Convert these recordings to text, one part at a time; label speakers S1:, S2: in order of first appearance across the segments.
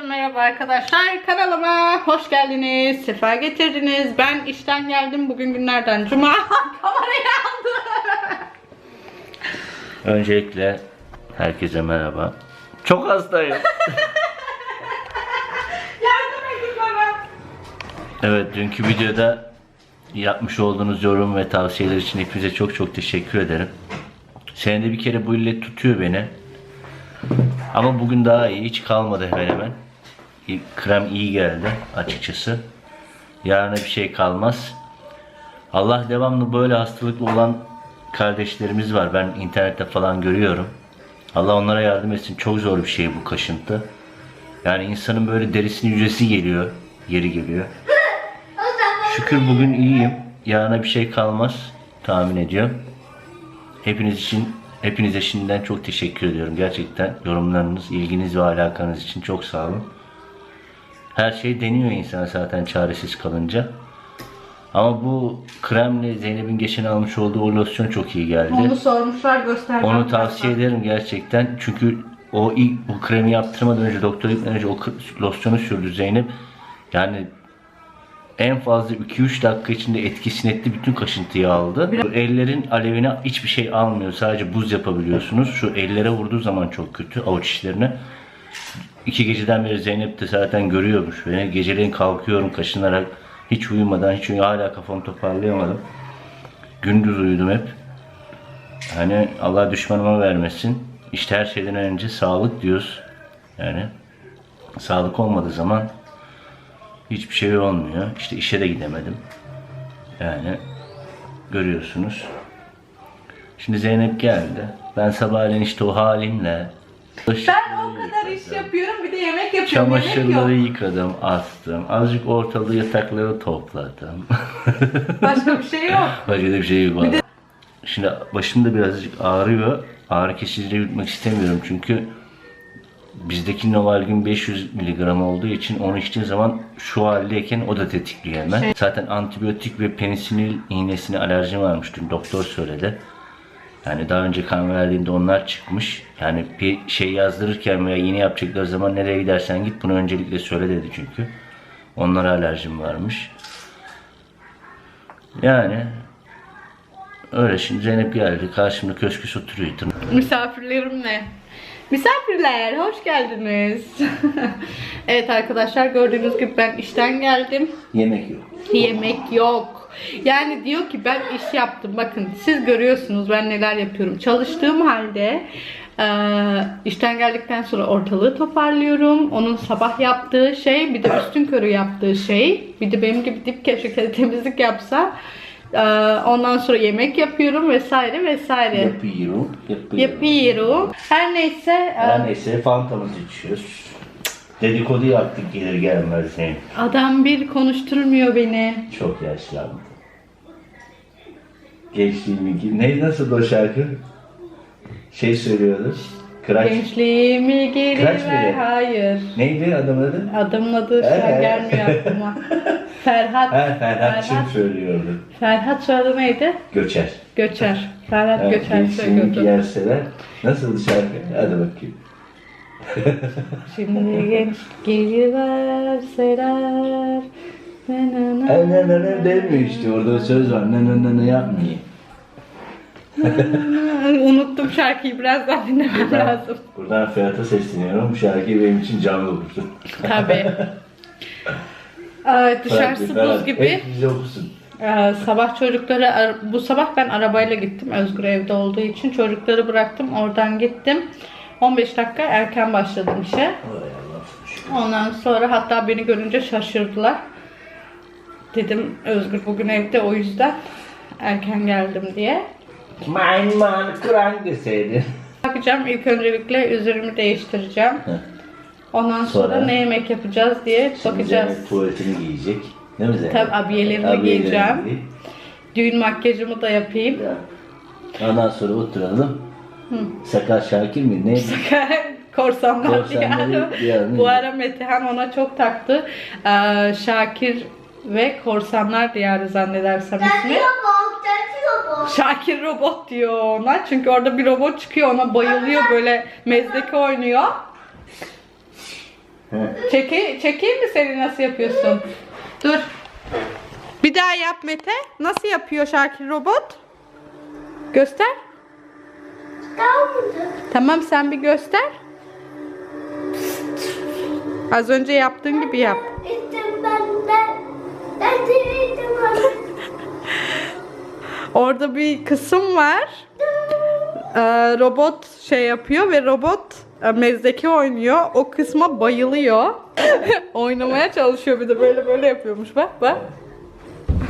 S1: merhaba arkadaşlar. Kanalıma hoş geldiniz. Sefa getirdiniz. Ben işten geldim. Bugün günlerden cuma. Kamerayı aldı.
S2: Öncelikle herkese merhaba. Çok hastayım.
S1: Yardım edin bana.
S2: evet dünkü videoda yapmış olduğunuz yorum ve tavsiyeler için hepinize çok çok teşekkür ederim. Senede bir kere bu illet tutuyor beni. Ama bugün daha iyi. Hiç kalmadı hemen hemen. Krem iyi geldi açıkçası. Yarına bir şey kalmaz. Allah devamlı böyle hastalıklı olan kardeşlerimiz var. Ben internette falan görüyorum. Allah onlara yardım etsin. Çok zor bir şey bu kaşıntı. Yani insanın böyle derisinin hücresi geliyor. Yeri geliyor. Şükür bugün iyiyim. Yarına bir şey kalmaz. Tahmin ediyorum. Hepiniz için hepinize şimdiden çok teşekkür ediyorum. Gerçekten yorumlarınız, ilginiz ve alakanız için çok sağ olun. Her şey deniyor insana zaten çaresiz kalınca. Ama bu kremle Zeynep'in geçen almış olduğu o losyon çok iyi geldi.
S1: Onu sormuşlar göstereceğim.
S2: Onu tavsiye ederim gerçekten. Çünkü o ilk bu kremi yaptırmadan önce doktor önce o losyonu sürdü Zeynep. Yani en fazla 2-3 dakika içinde etkisini etti. Bütün kaşıntıyı aldı. Bu Ellerin alevine hiçbir şey almıyor. Sadece buz yapabiliyorsunuz. Şu ellere vurduğu zaman çok kötü. Avuç içlerine. İki geceden beri Zeynep de zaten görüyormuş beni. Geceleyin kalkıyorum kaşınarak. Hiç uyumadan, hiç uy- hala kafamı toparlayamadım. Gündüz uyudum hep. Hani Allah düşmanıma vermesin. İşte her şeyden önce sağlık diyoruz. Yani sağlık olmadığı zaman hiçbir şey olmuyor. İşte işe de gidemedim. Yani görüyorsunuz. Şimdi Zeynep geldi. Ben sabahleyin işte o halimle
S1: Ben o kadar iş yapıyorum. Bir de yemek yapıyorum.
S2: Çamaşırları
S1: Yemek
S2: yıkadım, astım. Azıcık ortalığı yatakları topladım.
S1: Başka bir şey yok.
S2: Başka bir şey yok. valla. Şimdi başım da birazcık ağrıyor. Ağrı kesiciyle yutmak istemiyorum çünkü bizdeki Novalgin 500 mg olduğu için onu içtiğin zaman şu haldeyken o da tetikliyor hemen.
S1: Şey-
S2: Zaten antibiyotik ve penisilin iğnesine alerjim varmış dün doktor söyledi. Yani daha önce kan verdiğimde onlar çıkmış. Yani bir şey yazdırırken veya iğne yapacakları zaman nereye gidersen git bunu öncelikle söyle dedi çünkü. Onlara alerjim varmış. Yani öyle şimdi Zeynep geldi karşımda köşküs oturuyor.
S1: Misafirlerimle. Misafirler hoş geldiniz. evet arkadaşlar gördüğünüz gibi ben işten geldim.
S2: Yemek yok.
S1: Yemek yok. Yani diyor ki ben iş yaptım. Bakın siz görüyorsunuz ben neler yapıyorum. Çalıştığım halde eee, işten geldikten sonra ortalığı toparlıyorum. Onun sabah yaptığı şey bir de üstün körü yaptığı şey. Bir de benim gibi dip köşe temizlik yapsa. Eee, ondan sonra yemek yapıyorum vesaire vesaire.
S2: Yapıyorum. Yapıyorum.
S1: Yapıyorum. Her neyse eee,
S2: Her neyse fantamızı içiyoruz. Dedikodu yaptık gelir gelmez Zeynep.
S1: adam bir konuşturmuyor beni.
S2: Çok yaşlandı. Gençliğimin gibi. Ne nasıl o şarkı? Şey söylüyordu. Kıraç.
S1: Gençliğimi geri
S2: Kaç
S1: ver. Hayır.
S2: Neydi adamın adı?
S1: Adamın adı şu an
S2: Ee?
S1: gelmiyor aklıma. Ferhat.
S2: Ha Ferhatçım söylüyordu.
S1: Ferhat soyadı neydi?
S2: Göçer.
S1: Göçer. Ferhat
S2: Ha,
S1: Göçer söylüyordu.
S2: giyerseler. Nasıl şarkı? Hadi bakayım.
S1: Şimdi genç geliverseler. Na na.
S2: Ne ne ne ne demiyor işte orada söz var. Ne ne ne ne yapmayayım.
S1: Unuttum şarkıyı birazdan dinlemem
S2: Buradan,
S1: lazım.
S2: buradan Ferhat'a sesleniyorum. Bu şarkıyı benim için canlı okusun.
S1: Tabii. Ay,
S2: Ferhat,
S1: buz
S2: Ferhat,
S1: gibi.
S2: Hep bize okusun.
S1: Ee, sabah çocukları ar- bu sabah ben arabayla gittim Özgür evde olduğu için çocukları bıraktım oradan gittim 15 dakika erken başladım işe
S2: Vay Allah.
S1: ondan sonra hatta beni görünce şaşırdılar dedim Özgür bugün evde o yüzden erken geldim diye
S2: Mein Mann krank deseydi.
S1: bakacağım ilk öncelikle üzerimi değiştireceğim ondan sonra,
S2: Sonra?
S1: ne yemek yapacağız diye bakacağız
S2: Zeynep tuvaletini giyecek. Değil mi Zeynep?
S1: Tabii,
S2: Abiyelerini
S1: giyeceğim.
S2: giy.
S1: düğün makyajımı da yapayım
S2: Ya. Ondan sonra oturalım. Sakar Şakir mi? Ne?
S1: Korsanlar
S2: Korsanları
S1: diyarı.
S2: diyarı.
S1: Bu ara Metehan ona çok taktı. Ee, Şakir ve Korsanlar Diyarı zannedersem ismi.
S3: robot, robot.
S1: Şakir robot diyor ona. Çünkü orada bir robot çıkıyor ona bayılıyor böyle mezdeke oynuyor. Çeki, çekeyim mi seni nasıl yapıyorsun? Dur. Bir daha yap Mete. Nasıl yapıyor Şakir robot? Göster. Tamam sen bir göster. Az önce yaptığın gibi yap.
S3: Ben ben.
S1: Orada bir kısım var. Ee, robot şey yapıyor ve robot mezdeki oynuyor. O kısma bayılıyor. Oynamaya çalışıyor bir de böyle böyle yapıyormuş bak bak.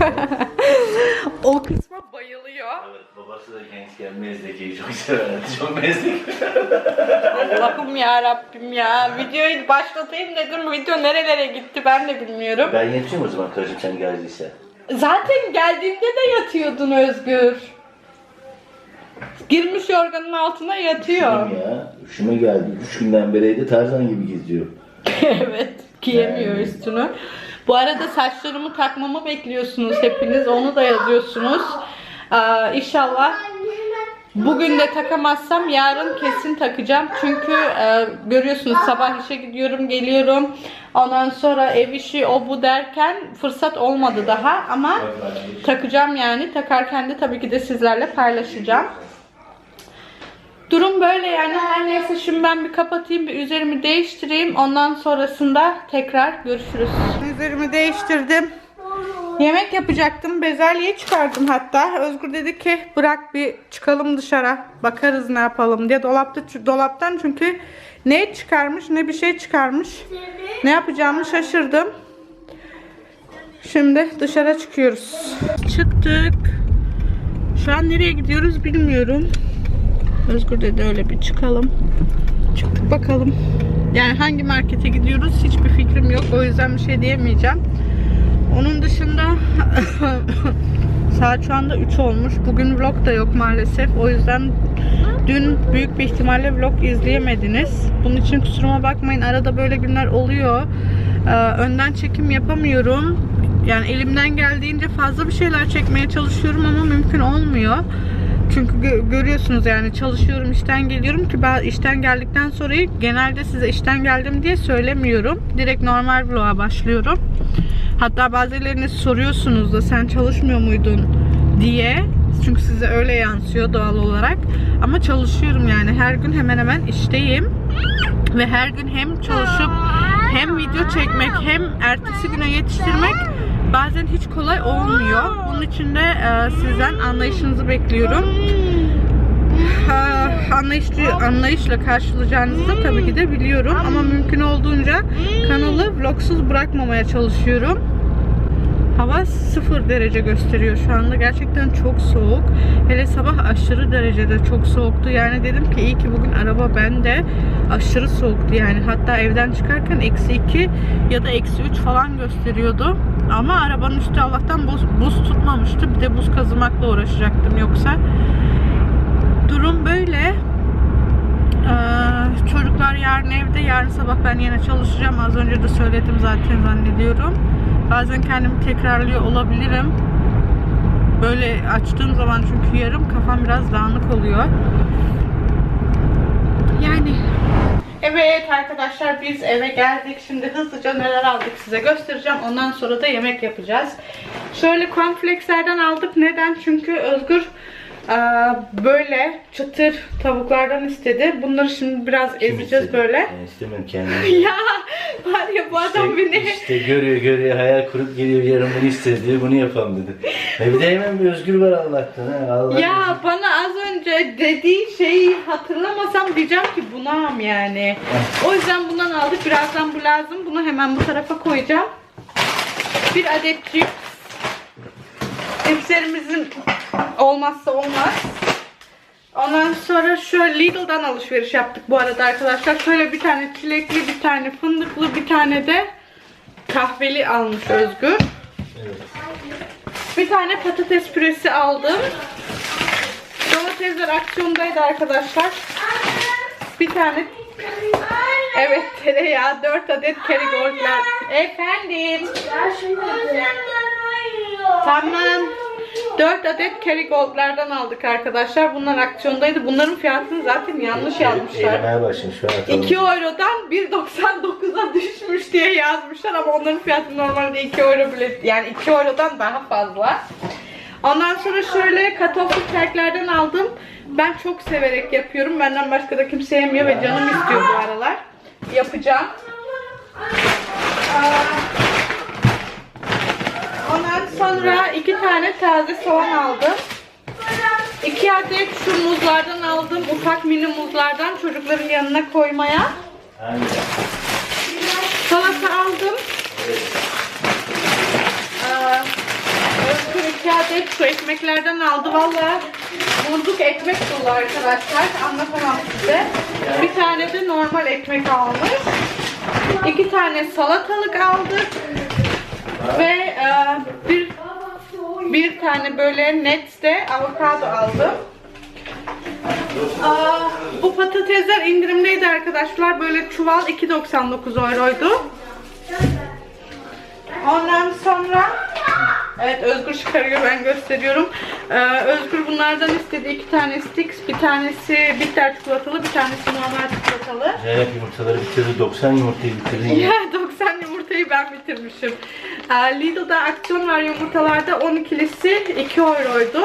S1: o kısma bayılıyor.
S2: Evet babası da gençken mezdekeyi çok severdi. Çok mezdeki.
S1: Allah'ım ya Rabbim ya. Videoyu başlatayım dedim. Video nerelere gitti ben de bilmiyorum.
S2: Ben yatıyorum o zaman karıcığım sen geldiyse.
S1: Zaten geldiğimde de yatıyordun Özgür. Girmiş yorganın altına yatıyor.
S2: Üşüdüm ya. Üşüme geldi. Üç günden beri evde Tarzan gibi geziyor.
S1: evet. Giyemiyor üstünü. Bu arada saçlarımı takmamı bekliyorsunuz hepiniz. Onu da yazıyorsunuz. Ee, inşallah bugün de takamazsam yarın kesin takacağım. Çünkü e, görüyorsunuz sabah işe gidiyorum geliyorum. Ondan sonra ev işi o bu derken fırsat olmadı daha ama takacağım yani. Takarken de tabii ki de sizlerle paylaşacağım. Durum böyle yani her neyse şimdi ben bir kapatayım bir üzerimi değiştireyim ondan sonrasında tekrar görüşürüz. Üzerimi değiştirdim. Yemek yapacaktım bezelyeyi çıkardım hatta. Özgür dedi ki bırak bir çıkalım dışarı bakarız ne yapalım diye dolapta dolaptan çünkü ne çıkarmış ne bir şey çıkarmış. Ne yapacağımı şaşırdım. Şimdi dışarı çıkıyoruz. Çıktık. Şu an nereye gidiyoruz bilmiyorum. Özgür dedi öyle bir çıkalım. Çıktık bakalım. Yani hangi markete gidiyoruz hiçbir fikrim yok. O yüzden bir şey diyemeyeceğim. Onun dışında saat şu anda 3 olmuş. Bugün vlog da yok maalesef. O yüzden dün büyük bir ihtimalle vlog izleyemediniz. Bunun için kusuruma bakmayın. Arada böyle günler oluyor. Ee, önden çekim yapamıyorum. Yani elimden geldiğince fazla bir şeyler çekmeye çalışıyorum ama mümkün olmuyor. Çünkü gö- görüyorsunuz yani çalışıyorum işten geliyorum ki ben işten geldikten sonra genelde size işten geldim diye söylemiyorum. Direkt normal vloga başlıyorum. Hatta bazılarınız soruyorsunuz da sen çalışmıyor muydun diye. Çünkü size öyle yansıyor doğal olarak. Ama çalışıyorum yani her gün hemen hemen işteyim. Ve her gün hem çalışıp hem video çekmek hem ertesi güne yetiştirmek bazen hiç kolay olmuyor. Bunun için de e, sizden anlayışınızı bekliyorum. Ha, anlayışlı, anlayışla karşılayacağınızı da tabii ki de biliyorum. Ama mümkün olduğunca kanalı vlogsuz bırakmamaya çalışıyorum. Hava 0 derece gösteriyor şu anda. Gerçekten çok soğuk. Hele sabah aşırı derecede çok soğuktu. Yani dedim ki iyi ki bugün araba bende. Aşırı soğuktu yani. Hatta evden çıkarken eksi 2 ya da eksi 3 falan gösteriyordu. Ama arabanın üstü Allah'tan buz, buz tutmamıştı. Bir de buz kazımakla uğraşacaktım yoksa. Durum böyle. Ee, çocuklar yarın evde. Yarın sabah ben yine çalışacağım. Az önce de söyledim zaten zannediyorum. Bazen kendimi tekrarlıyor olabilirim. Böyle açtığım zaman çünkü yarım kafam biraz dağınık oluyor. Yani Evet arkadaşlar biz eve geldik. Şimdi hızlıca neler aldık size göstereceğim. Ondan sonra da yemek yapacağız. Şöyle cornflakeslerden aldık. Neden? Çünkü Özgür böyle çıtır tavuklardan istedi. Bunları şimdi biraz ezeceğiz böyle.
S2: Ben istemem kendim.
S1: Ya var ya bu adam
S2: İşte,
S1: beni
S2: işte görüyor görüyor hayal kurup geliyor yarın bunu istedi bunu yapalım dedi. E bir de hemen bir özgür var Allah'tan ha. Allah
S1: Ya bana az önce dediği şeyi hatırlamasam diyeceğim ki bunam yani. O yüzden bundan aldık. Birazdan bu lazım. Bunu hemen bu tarafa koyacağım. Bir adet cips. Cipslerimizin olmazsa olmaz. Ondan sonra şöyle Lidl'dan alışveriş yaptık bu arada arkadaşlar. Şöyle bir tane çilekli, bir tane fındıklı, bir tane de kahveli almış Özgür.
S2: Evet.
S1: Bir tane patates püresi aldım. Domatesler aksiyondaydı arkadaşlar. Bir tane evet tereyağı 4 adet Kerrygold'lar. Efendim. Tamam. 4 adet Kerrygold'lardan aldık arkadaşlar. Bunlar aksiyondaydı. Bunların fiyatını zaten yanlış yazmışlar.
S2: Eğlenmeye başlamış. Ben atalım.
S1: 2 eurodan 1.99'a düşmüş. diye yazmışlar ama onların fiyatı normalde 2 euro bile yani 2 eurodan daha fazla. Ondan sonra şöyle katoflu keklerden aldım. Ben çok severek yapıyorum. Benden başka da kimse yemiyor ve canım istiyor bu aralar. Yapacağım. Aa, Ondan sonra iki tane taze soğan aldım. İki adet şu muzlardan aldım. Ufak mini muzlardan çocukların yanına koymaya. Salata aldım. Ee, Özgür iki adet şu ekmeklerden aldı. Valla buzluk ekmek dolu arkadaşlar. Anlatamam size. Bir tane de normal ekmek almış. İki tane salatalık aldık. Ve e, bir bir tane böyle nette avokado aldım. Aa, bu patatesler indirimdeydi arkadaşlar. Böyle çuval 2.99 euroydu. Ondan sonra Evet Özgür çıkarıyor ben gösteriyorum. Ee, Özgür bunlardan istedi iki tane sticks. Bir tanesi bitter çikolatalı, bir tanesi normal çikolatalı.
S2: Zeynep yumurtaları bitirdi. 90 yumurtayı bitirdin ya.
S1: Ya 90 yumurtayı ben bitirmişim. Ee, Lidl'da aksiyon var yumurtalarda 12'lisi 2 euroydu.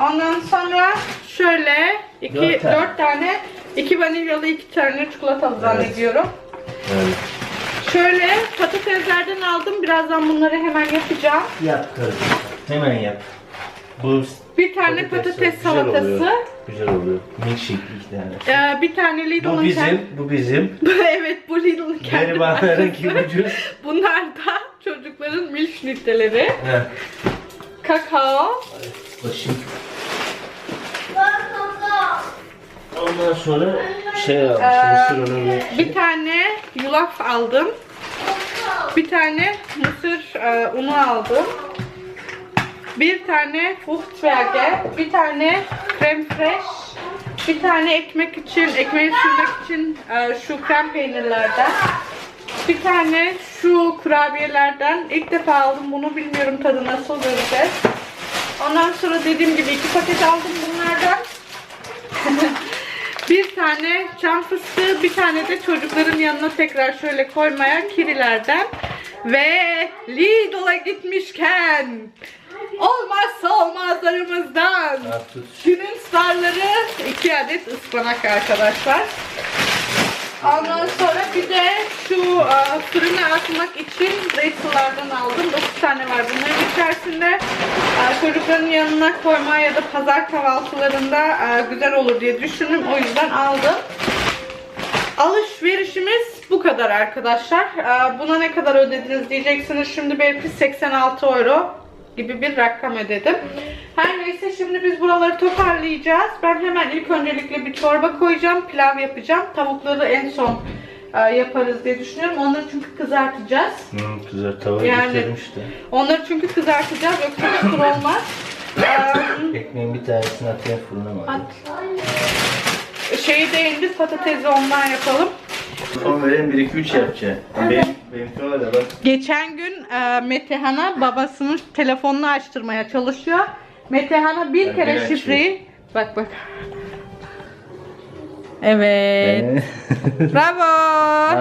S1: Ondan sonra şöyle 2
S2: Dört tane.
S1: 4 tane 2 vanilyalı 2 tane çikolatalı zannediyorum.
S2: Evet.
S1: Şöyle patateslerden aldım. Birazdan bunları hemen yapacağım.
S2: Yap kardeşim. Hemen yap. Bu
S1: Bir tane patates,
S2: güzel
S1: salatası.
S2: Oluyor. Güzel oluyor. Milkshake iki tane.
S1: Ee, bir tane
S2: Bu
S1: Lidl'ın
S2: bizim, bu bizim.
S1: evet bu Lidl'ın kendi
S2: Garibanlarınki
S1: markası.
S2: ucuz.
S1: Bunlar da çocukların milkshakleri.
S2: Heh.
S1: Kakao.
S2: Başım. Ondan sonra şey almışım.
S1: Ee,
S2: Mısır.
S1: Bir tane yulaf aldım. Bir tane mısır e, unu aldım. Bir tane Fruchtberge, bir tane creme fraiche, bir tane ekmek için, ekmeği sürmek için e, şu krem peynirlerden. Bir tane şu kurabiyelerden. İlk defa aldım bunu bilmiyorum tadı nasıl göreceğiz. Ondan sonra dediğim gibi iki paket aldım bunlardan. bir tane çam fıstığı, bir tane de çocukların yanına tekrar şöyle koymaya kirilerden. Ve Lidl'a gitmişken olmazsa olmazlarımızdan günün starları iki adet ıspanak arkadaşlar. Ondan sonra bir de şu e, fırına atmak için Rachel'lardan aldım. 9 tane var bunların içerisinde. E, çocukların yanına koyma ya da pazar kahvaltılarında e, güzel olur diye düşündüm. O yüzden aldım. Alışverişimiz bu kadar arkadaşlar. E, buna ne kadar ödediniz diyeceksiniz. Şimdi belki 86 euro gibi bir rakam ödedim. Her neyse şimdi biz buraları toparlayacağız. Ben hemen ilk öncelikle bir çorba koyacağım. Pilav yapacağım. Tavukları en son e, yaparız diye düşünüyorum. Onları çünkü kızartacağız.
S2: Hı, güzel tavayı
S1: Yani-
S2: işte.
S1: Onları çünkü kızartacağız. Yoksa kusur olmaz.
S2: Ekmeğin bir tanesini atayım fırına mı?
S1: at. Şeyi de indir patatesi ondan yapalım.
S2: Son verelim 1 2 3 yapacağım. Benim benimki var ya bak.
S1: Geçen gün e, Metehan'a babasının telefonunu açtırmaya çalışıyor. Metehan'a bir
S2: Ben
S1: kere
S2: ben
S1: şifreyi bak bak. Evet. Bravo.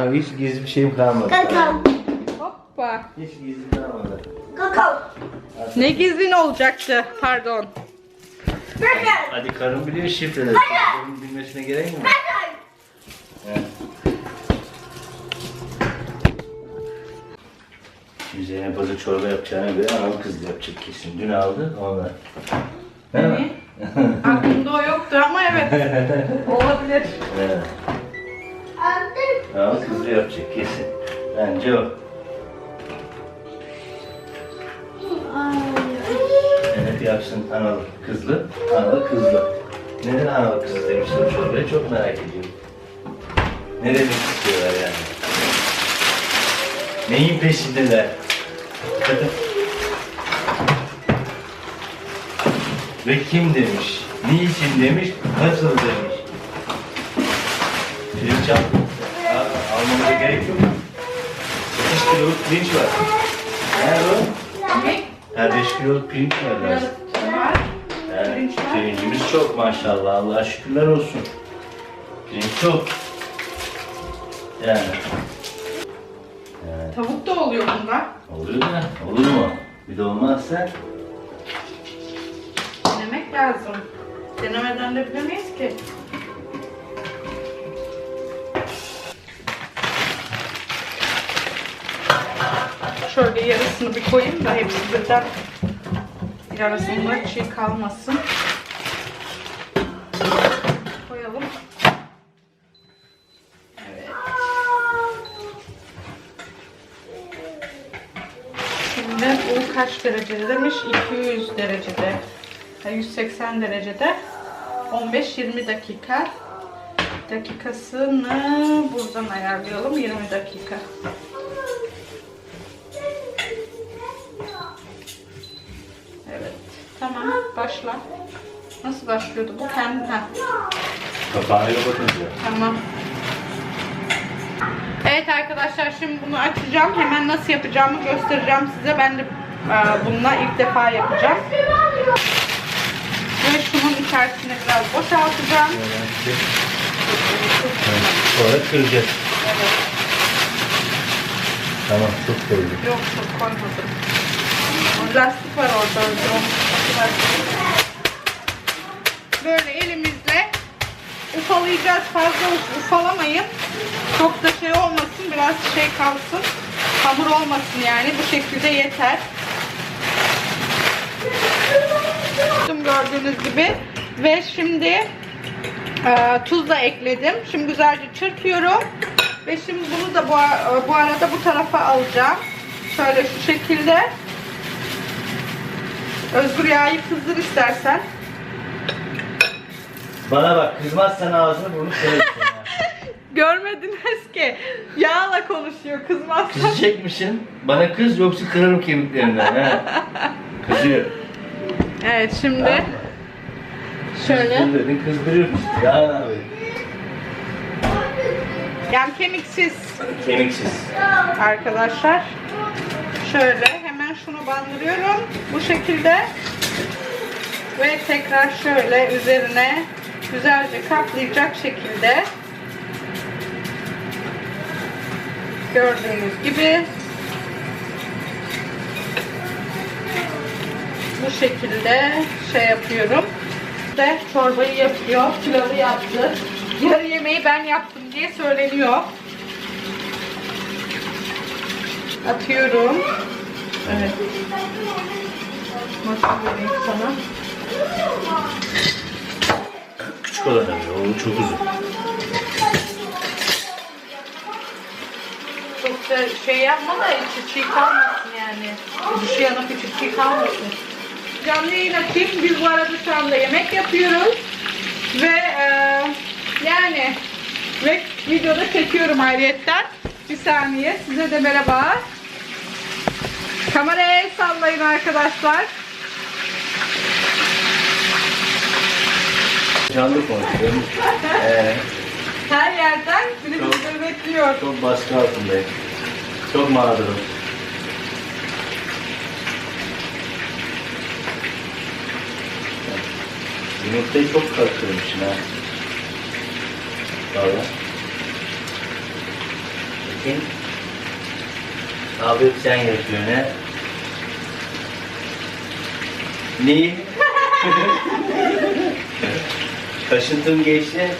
S2: Abi hiç gizli bir şeyim kalmadı.
S3: Kakao.
S1: Hoppa.
S2: Hiç gizli kalmadı.
S3: Kakao.
S1: Ne gizlin olacaktı? Pardon.
S2: Hadi karın biliyor şifreleri. Karın bilmesine gerek mi? Evet. Zeynep Azı çorba yapacağına göre analı kız yapacak kesin. Dün aldı onlar. Değil mi?
S1: Aklımda o yoktu ama evet. Olabilir.
S2: Evet.
S3: Anne.
S2: Analı kızı yapacak kesin. Bence o. Zeynep yapsın analı kızlı, analı kızlı. Neden analı kızlı demişler çorbaya çok merak ediyorum. Ne demek istiyorlar yani? Neyin peşindeler? Kadın. Ve kim demiş? Niçin demiş? Nasıl demiş? Pirinç al. Almamıza gerek yok. 5 kiloluk pirinç var. Nerede o?
S1: Ne?
S2: Ha 5 kiloluk pirinç var. Yani
S1: var.
S2: pirincimiz çok maşallah. Allah'a şükürler olsun. Pirinç çok. Yani
S1: Tavuk da oluyor bunda.
S2: Oluyor da olur mu? Bir de olmazsa
S1: Denemek lazım. Denemeden de bilemeyiz ki. Şöyle yarısını bir koyayım da hepsi birden yarısında çiğ kalmasın. Koyalım. Evet. Şimdi bu kaç derecede demiş? 200 derecede. Ha, 180 derecede. 15-20 dakika. Dakikasını buradan ayarlayalım. 20 dakika. Evet. Tamam. Başla. Nasıl başlıyordu bu? Kendi. Ha.
S2: kapağıyla bakınca.
S1: Tamam. Evet arkadaşlar şimdi bunu açacağım. Hemen nasıl yapacağımı göstereceğim size. Ben de e, bununla ilk defa yapacağım. Ve şunun içerisine biraz boşaltacağım.
S2: Sonra kıracağız. Tamam çok koyduk.
S1: Yok çok koymadım. Lastik var orada. Böyle elimizle ufalayacağız. Fazla uf- ufalamayın. Çok da şey olmasın. Biraz şey kalsın. Hamur olmasın yani. Bu şekilde yeter. Gördüğünüz gibi. Ve şimdi e, tuz da ekledim. Şimdi güzelce çırpıyorum. Ve şimdi bunu da bu, ar- bu arada bu tarafa alacağım. Şöyle şu şekilde. Özgür yağı kızdır istersen.
S2: Bana bak kızmazsan ağzını burnunu kırarım.
S1: Görmediniz ki. Yağla konuşuyor kızmazsan.
S2: Kızacak mısın? Bana kız yoksa kırarım kemiklerinden ha. Kızıyor.
S1: Evet şimdi şöyle.
S2: Kız dedin kızdırıyorum işte. Ya abi?
S1: Yani kemiksiz
S2: Kemiksiz.
S1: arkadaşlar. Şöyle hemen şunu bandırıyorum. Bu şekilde. Ve tekrar şöyle üzerine güzelce kaplayacak şekilde gördüğünüz gibi bu şekilde şey yapıyorum. De çorbayı yapıyor, pilavı yaptı. Yarı yemeği ben yaptım diye söyleniyor. Atıyorum. Evet. Sana?
S2: Küçük olan. O çok uzun.
S1: Çok da şey yapma da içi çiğ kalmasın yani. Dışı yanıp içi çiğ kalmasın. Canlı yayın açayım. Biz bu arada şu anda yemek yapıyoruz. Ve eee, yani ve videoda çekiyorum ayrıyetten. Bir saniye size de merhaba. Kameraya el sallayın arkadaşlar.
S2: Canlı konuşuyorum. Ee,
S1: Her yerden biri
S2: Çok-
S1: bekliyor.
S2: çok baskı altındayım. Çok mağdurum. Yumurtayı çok karıştırmışsın ha. Valla. Bakayım. Abi sen yapıyorsun ha. Neyi? Kaşıntım geçti.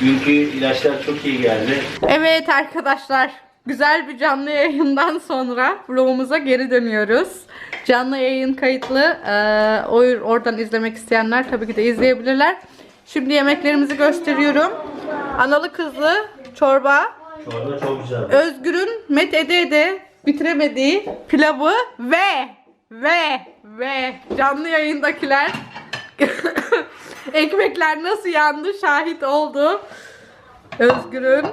S2: Dünkü ilaçlar çok iyi geldi.
S1: Evet arkadaşlar, güzel bir canlı yayından sonra vlogumuza geri dönüyoruz. Canlı yayın kayıtlı. Ee, oradan izlemek isteyenler tabii ki de izleyebilirler. Şimdi yemeklerimizi gösteriyorum. Analı kızlı çorba,
S2: Çorba çok güzel.
S1: Özgür'ün met ede ede bitiremediği pilavı ve ve ve canlı yayındakiler ekmekler nasıl yandı şahit oldu. Özgür'ün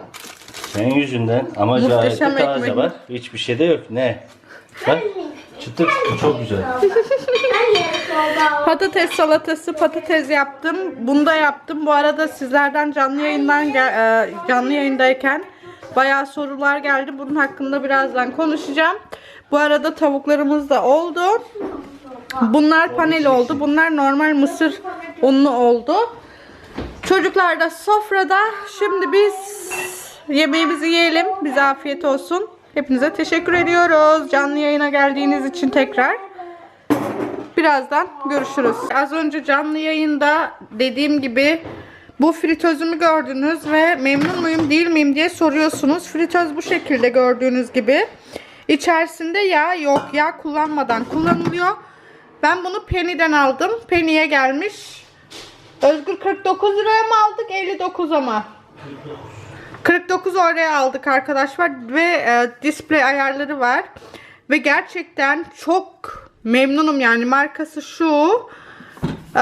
S2: Senin yüzünden ama
S1: Muhteşem
S2: gayet de taze
S1: ekmek.
S2: var. Hiçbir şey de yok. Ne? Bak çıtır çıtır çok güzel.
S1: Patates salatası, patates yaptım. Bunu da yaptım. Bu arada sizlerden canlı yayından gel- e, canlı yayındayken bayağı sorular geldi. Bunun hakkında birazdan konuşacağım. Bu arada tavuklarımız da oldu. Bunlar panel oldu. Bunlar normal mısır unlu oldu. Çocuklar da sofrada. Şimdi biz yemeğimizi yiyelim. Bize afiyet olsun. Hepinize teşekkür ediyoruz. Canlı yayına geldiğiniz için tekrar. Birazdan görüşürüz. Az önce canlı yayında dediğim gibi bu fritözümü gördünüz ve memnun muyum değil miyim diye soruyorsunuz. Fritöz bu şekilde gördüğünüz gibi. İçerisinde yağ yok. Yağ kullanmadan kullanılıyor. Ben bunu Penny'den aldım. Penny'e gelmiş. Özgür 49 liraya mı aldık 59 ama? 49 oraya aldık arkadaşlar ve e, display ayarları var. Ve gerçekten çok memnunum yani markası şu. E,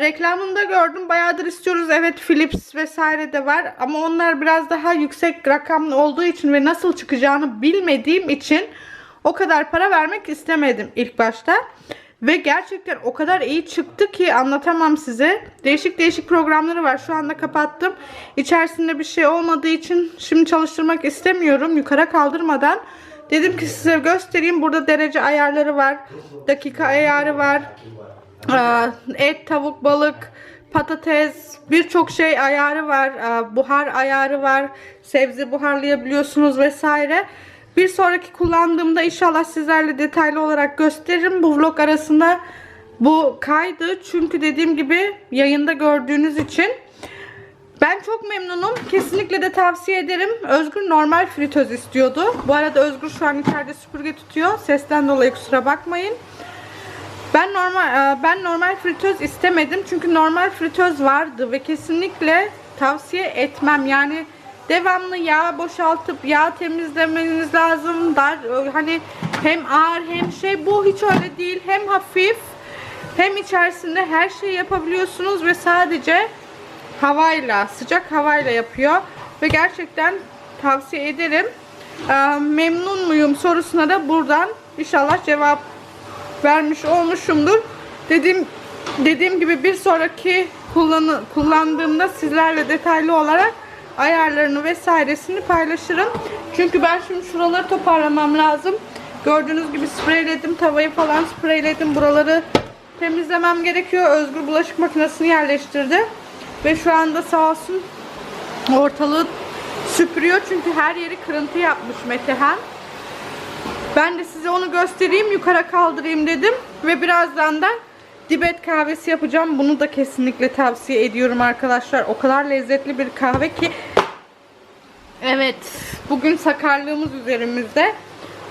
S1: reklamında gördüm bayağıdır istiyoruz evet Philips vesaire de var ama onlar biraz daha yüksek rakamlı olduğu için ve nasıl çıkacağını bilmediğim için o kadar para vermek istemedim ilk başta. Ve gerçekten o kadar iyi çıktı ki anlatamam size. Değişik değişik programları var. Şu anda kapattım. İçerisinde bir şey olmadığı için şimdi çalıştırmak istemiyorum. Yukarı kaldırmadan. Dedim ki size göstereyim. Burada derece ayarları var. Dakika ayarı var. Aa, Et, tavuk, balık, patates, birçok şey ayarı var. Aa, Buhar ayarı var. Sebze buharlayabiliyorsunuz vesaire. Bir sonraki kullandığımda inşallah sizlerle detaylı olarak gösteririm. Bu vlog arasında bu kaydı. Çünkü dediğim gibi yayında gördüğünüz için. Ben çok memnunum. Kesinlikle de tavsiye ederim. Özgür normal fritöz istiyordu. Bu arada Özgür şu an içeride süpürge tutuyor. Sesten dolayı kusura bakmayın. Ben normal e, ben normal fritöz istemedim çünkü normal fritöz vardı ve kesinlikle tavsiye etmem. Yani devamlı yağ boşaltıp yağ temizlemeniz lazım. Dar e, hani hem ağır hem şey bu hiç öyle değil. Hem hafif hem içerisinde her şeyi yapabiliyorsunuz ve sadece havayla, sıcak havayla yapıyor ve gerçekten tavsiye ederim. Memnun muyum sorusuna da buradan inşallah cevap vermiş olmuşumdur. Dediğim dediğim gibi bir sonraki kullanı, kullandığımda sizlerle detaylı olarak ayarlarını vesairesini paylaşırım. Çünkü ben şimdi şuraları toparlamam lazım. Gördüğünüz gibi spreyledim. Tavayı falan spreyledim. Buraları temizlemem gerekiyor. Özgür bulaşık makinesini yerleştirdi. Ve şu anda sağ olsun ortalığı süpürüyor. Çünkü her yeri kırıntı yapmış Metehan. Ben de size onu göstereyim, yukarı kaldırayım dedim. Ve birazdan da dibet kahvesi yapacağım. Bunu da kesinlikle tavsiye ediyorum arkadaşlar. O kadar lezzetli bir kahve ki. Evet, bugün sakarlığımız üzerimizde.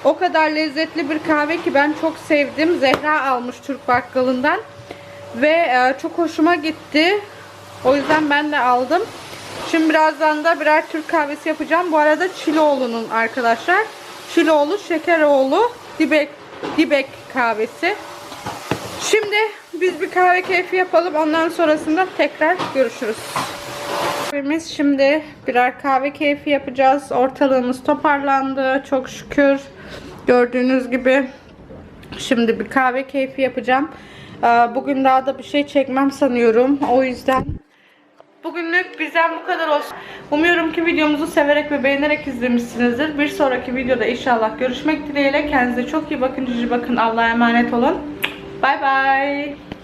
S1: O kadar lezzetli bir kahve ki ben çok sevdim. Zehra almış Türk bakkalından. Ve e, çok hoşuma gitti. O yüzden ben de aldım. Şimdi birazdan da birer Türk kahvesi yapacağım. Bu arada Çiloğlu'nun arkadaşlar. Çiloğlu, Şekeroğlu, Dibek, Dibek kahvesi. Şimdi biz bir kahve keyfi yapalım. Ondan sonrasında tekrar görüşürüz. Biz şimdi birer kahve keyfi yapacağız. Ortalığımız toparlandı. Çok şükür. Gördüğünüz gibi şimdi bir kahve keyfi yapacağım. Ee, Bugün daha da bir şey çekmem sanıyorum. O yüzden Bugünlük bizden bu kadar olsun. Umuyorum ki videomuzu severek ve beğenerek izlemişsinizdir. Bir sonraki videoda inşallah görüşmek dileğiyle. Kendinize çok iyi bakın, cici bakın. Allah'a emanet olun. Bay bay.